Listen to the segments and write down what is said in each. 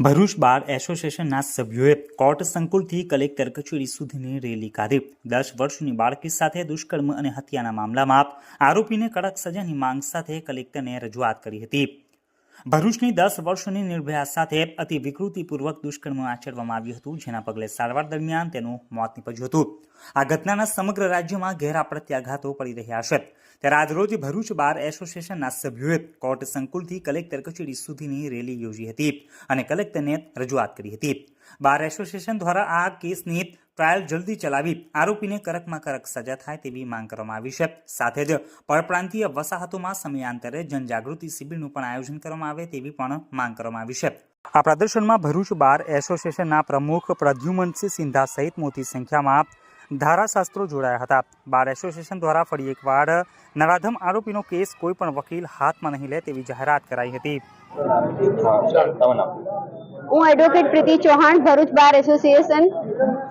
ભરૂચ બાર એસોસિએશનના સભ્યોએ court સંકુલથી collector કચેરી સુધીની રેલી કાઢી. દસ વર્ષની બાળકી સાથે દુષ્કર્મ અને હત્યાના મામલામાં આરોપીને કડક સજાની માંગ સાથે કલેક્ટરને રજૂઆત કરી હતી. ભરૂચની દસ વર્ષની નિર્ભયા સાથે અતિ વિકૃતિપૂર્વક દુષ્કર્મ આચરવામાં આવ્યું હતું, જેના પગલે સારવાર દરમિયાન તેનું મોત નીપજ્યું હતું. આ ઘટનાના સમગ્ર રાજ્યમાં ઘેરા પ્રત્યાઘાતો પડી રહ્યા છે. ત્યારે આજરોજ ભરૂચ બાર એસોસિએશનના સભ્યોએ કોર્ટ સંકુલથી કલેક્ટર કચેરી સુધીની રેલી યોજી હતી અને કલેક્ટરને રજૂઆત કરી હતી. બાર એસોસિએશન દ્વારા આ કેસની ટ્રાયલ જલ્દી ચલાવી આરોપીને કડકમાં કડક સજા થાય તેવી માંગ કરવામાં આવી છે. સાથે જ પરપ્રાંતીય વસાહતોમાં સમયાંતરે જનજાગૃતિ શિબિરનું પણ આયોજન કરવામાં આવે તેવી પણ માંગ કરવામાં આવી છે. આ પ્રદર્શનમાં ભરૂચ બાર એસોસિએશનના પ્રમુખ પ્રદ્યુમનસિંહ સિંધા સહિત મોટી સંખ્યામાં ધારાશાસ્ત્રો જોડાયા હતા. બાર એસોસિએશન દ્વારા ફરી એકવાર નરાધમ આરોપીનો કેસ કોઈ પણ વકીલ હાથમાં નહીં લે તેવી જાહેરાત કરાઈ હતી. હું advocate Preeti Chauhan Bharuch bar association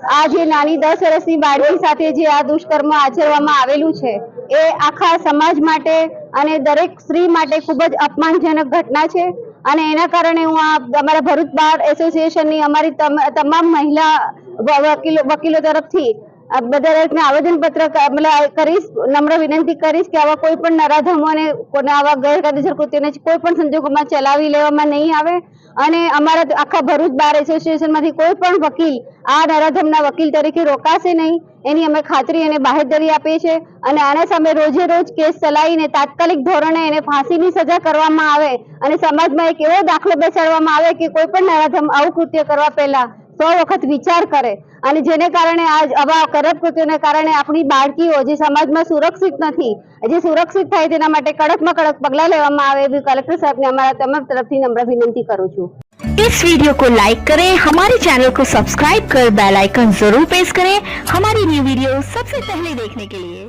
આ જે નાની દસ વર્ષની બાળકી સાથે જે આ દુષ્કર્મ આચરવામાં આવેલું છે, એ આખા સમાજ માટે અને દરેક સ્ત્રી માટે ખૂબ જ અપમાનજનક ઘટના છે. અને એના કારણે હું આ અમારા ભરૂચ બાર એસોસિએશનની અમારી તમામ મહિલા વકીલો વકીલો તરફથી બધા દરેકને આવેદનપત્ર ક- મતલબ કરીશ, નમ્ર વિનંતી કરીશ કે આવા કોઈ પણ નરાધમોને કોને આવા ગેરકાયદેસર કૃત્યોને કોઈ પણ સંજોગોમાં ચલાવી લેવામાં નહીં આવે. અને અમારા આખા ભરૂચ બાર એસોસિએશનમાંથી કોઈ પણ વકીલ આ નરાધમના વકીલ તરીકે રોકાશે નહીં. એની અમે ખાતરી અને બાહેધરી આપીએ છીએ. અને આના સામે રોજે રોજ કેસ ચલાવીને તાત્કાલિક ધોરણે એને ફાંસીની સજા કરવામાં આવે. અને સમાજમાં એક એવો દાખલો બેસાડવામાં આવે કે કોઈ પણ નરાધમ આવું કૃત્ય કરવા પહેલા સો વખત વિચાર કરે અને જેને કારણે આજ આવા કરપ કૃત્યોને કારણે આપણી બાળકીઓ જે સમાજમાં સુરક્ષિત નથી જે સુરક્ષિત થાય તેના માટે કડકમાં કડક પગલાં લેવામાં આવે એવી કલેક્ટર સાહેબને અમારા તમામ તરફથી નમ્ર વિનંતી કરું છું इस वीडियो को लाइक करें हमारे चैनल को सब्सक्राइब कर बेल आइकन जरूर प्रेस करें हमारी न्यू वीडियो सबसे पहले देखने के लिए